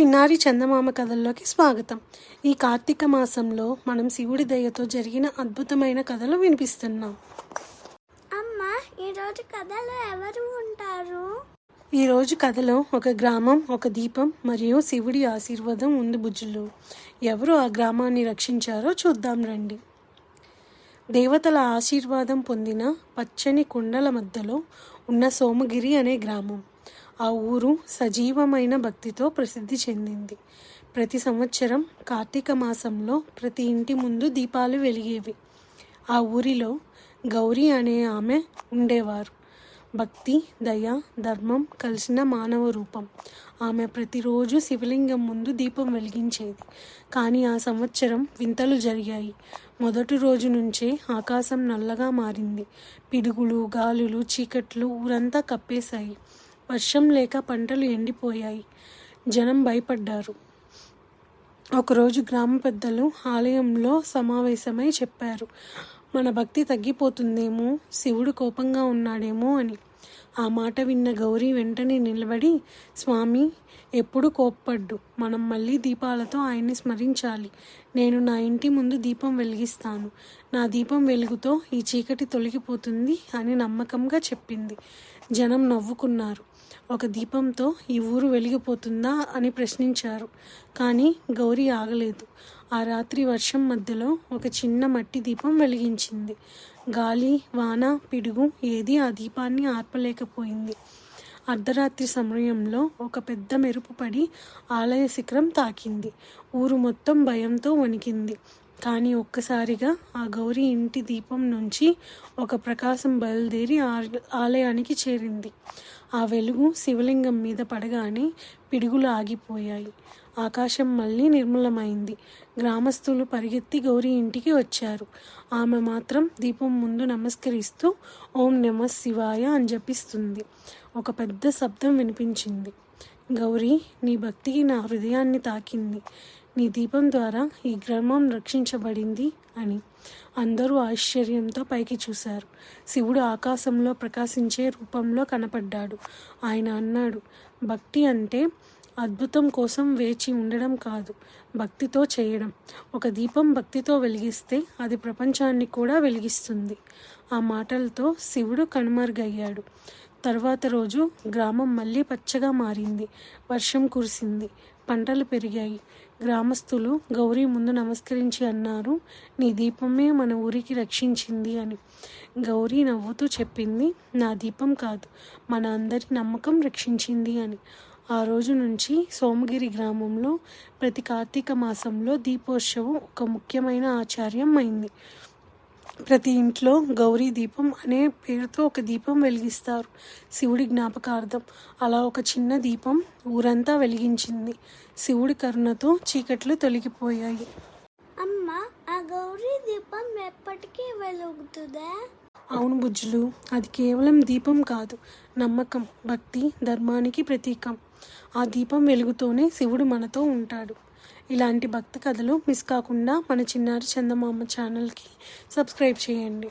చిన్నారి చందమామ కథల్లోకి స్వాగతం. ఈ కార్తీక మాసంలో మనం శివుడి దయతో జరిగిన అద్భుతమైన కథలు వినిపిస్తున్నాం. అమ్మ ఈరోజు కథలో ఎవరు ఉంటారు? ఈరోజు కథలో ఒక గ్రామం ఒక దీపం మరియు శివుడి ఆశీర్వాదం ఉంది బుజ్జులు. ఎవరు ఆ గ్రామాన్ని రక్షించారో చూద్దాం రండి. దేవతల ఆశీర్వాదం పొందిన పచ్చని కొండల మధ్యలో ఉన్న సోమగిరి అనే గ్రామం. ఆ ఊరు సజీవమైన భక్తితో ప్రసిద్ధి చెందింది. ప్రతి సంవత్సరం కార్తీక మాసంలో ప్రతి ఇంటి ముందు దీపాలు వెలిగేవి. ఆ ఊరిలో గౌరీ అనే ఆమె ఉండేవారు. భక్తి దయ ధర్మం కలిసిన మానవ రూపం. ఆమె ప్రతిరోజు శివలింగం ముందు దీపం వెలిగించేది. కానీ ఆ సంవత్సరం వింతలు జరిగాయి. మొదటి రోజు నుంచే ఆకాశం నల్లగా మారింది. పిడుగులు గాలులు చీకట్లు ఊరంతా కప్పేశాయి. వర్షం లేక పంటలు ఎండిపోయాయి. జనం భయపడ్డారు. ఒకరోజు గ్రామ పెద్దలు ఆలయంలో సమావేశమై చెప్పారు. మన భక్తి తగ్గిపోతుందేమో? శివుడు కోపంగా ఉన్నాడేమో అని. ఆ మాట విన్న గౌరీ వెంటనే నిలబడి స్వామి ఎప్పుడు కోప్పడ్డు. మనం మళ్ళీ దీపాలతో ఆయన్ని స్మరించాలి. నేను నా ఇంటి ముందు దీపం వెలిగిస్తాను. నా దీపం వెలుగుతో ఈ చీకటి తొలగిపోతుంది అని నమ్మకంగా చెప్పింది. జనం నవ్వుకున్నారు. ఒక దీపంతో ఈ ఊరు వెలిగిపోతుందా? అని ప్రశ్నించారు. కానీ గౌరీ ఆగలేదు. ఆ రాత్రి వర్షం మధ్యలో ఒక చిన్న మట్టి దీపం వెలిగించింది. గాలి వాన పిడుగు ఏది ఆ దీపాన్ని ఆర్పలేకపోయింది. అర్ధరాత్రి సమయంలో ఒక పెద్ద మెరుపు పడి ఆలయ శిఖరం తాకింది. ఊరు మొత్తం భయంతో వణికింది. కానీ ఒక్కసారిగా ఆ గౌరీ ఇంటి దీపం నుంచి ఒక ప్రకాశం బయలుదేరి ఆ- ఆలయానికి చేరింది. ఆ వెలుగు శివలింగం మీద పడగానే పిడుగులు ఆగిపోయాయి. ఆకాశం మళ్ళీ నిర్మలమైంది. గ్రామస్తులు పరిగెత్తి గౌరీ ఇంటికి వచ్చారు. ఆమె మాత్రం దీపం ముందు నమస్కరిస్తూ ఓం నమ శివాయ అని జపిస్తుంది. ఒక పెద్ద శబ్దం వినిపించింది. గౌరీ నీ భక్తికి నా హృదయాన్ని తాకింది. నీ దీపం ద్వారా ఈ గ్రామం రక్షించబడింది అని అందరూ ఆశ్చర్యంతో పైకి చూశారు. శివుడు ఆకాశంలో ప్రకాశించే రూపంలో కనపడ్డాడు. ఆయన అన్నాడు భక్తి అంటే అద్భుతం కోసం వేచి ఉండడం కాదు భక్తితో చేయడం. ఒక దీపం భక్తితో వెలిగిస్తే అది ప్రపంచాన్ని కూడా వెలిగిస్తుంది. ఆ మాటలతో శివుడు కనుమరుగయ్యాడు. తర్వాత రోజు గ్రామం మళ్ళీ పచ్చగా మారింది. వర్షం కురిసింది. పంటలు పెరిగాయి. గ్రామస్తులు గౌరీ ముందు నమస్కరించి అన్నారు నీ దీపమే మన ఊరికి రక్షించింది అని. గౌరీ నవ్వుతూ చెప్పింది నా దీపం కాదు మన అందరి నమ్మకం రక్షించింది అని. ఆ రోజు నుంచి సోమగిరి గ్రామంలో ప్రతి కార్తీక మాసంలో దీపోత్సవం ఒక ముఖ్యమైన ఆచార్యం అయింది. ప్రతి ఇంట్లో గౌరీ దీపం అనే పేరుతో ఒక దీపం వెలిగిస్తారు. శివుడి జ్ఞాపకార్థం అలా ఒక చిన్న దీపం ఊరంతా వెలిగించింది. శివుడి కరుణతో చీకట్లు తొలగిపోయాయి. అమ్మ ఆ గౌరీ దీపం ఎప్పటికీ వెలుగుతుందా? అవును బుజ్జులు. అది కేవలం దీపం కాదు నమ్మకం భక్తి ధర్మానికి ప్రతీకం. ఆ దీపం వెలుగుతోనే శివుడు మనతో ఉంటాడు. ఇలాంటి భక్తి కథలు మిస్ కాకుండా మన చిన్నారి చందమామ ఛానల్కి సబ్స్క్రైబ్ చేయండి.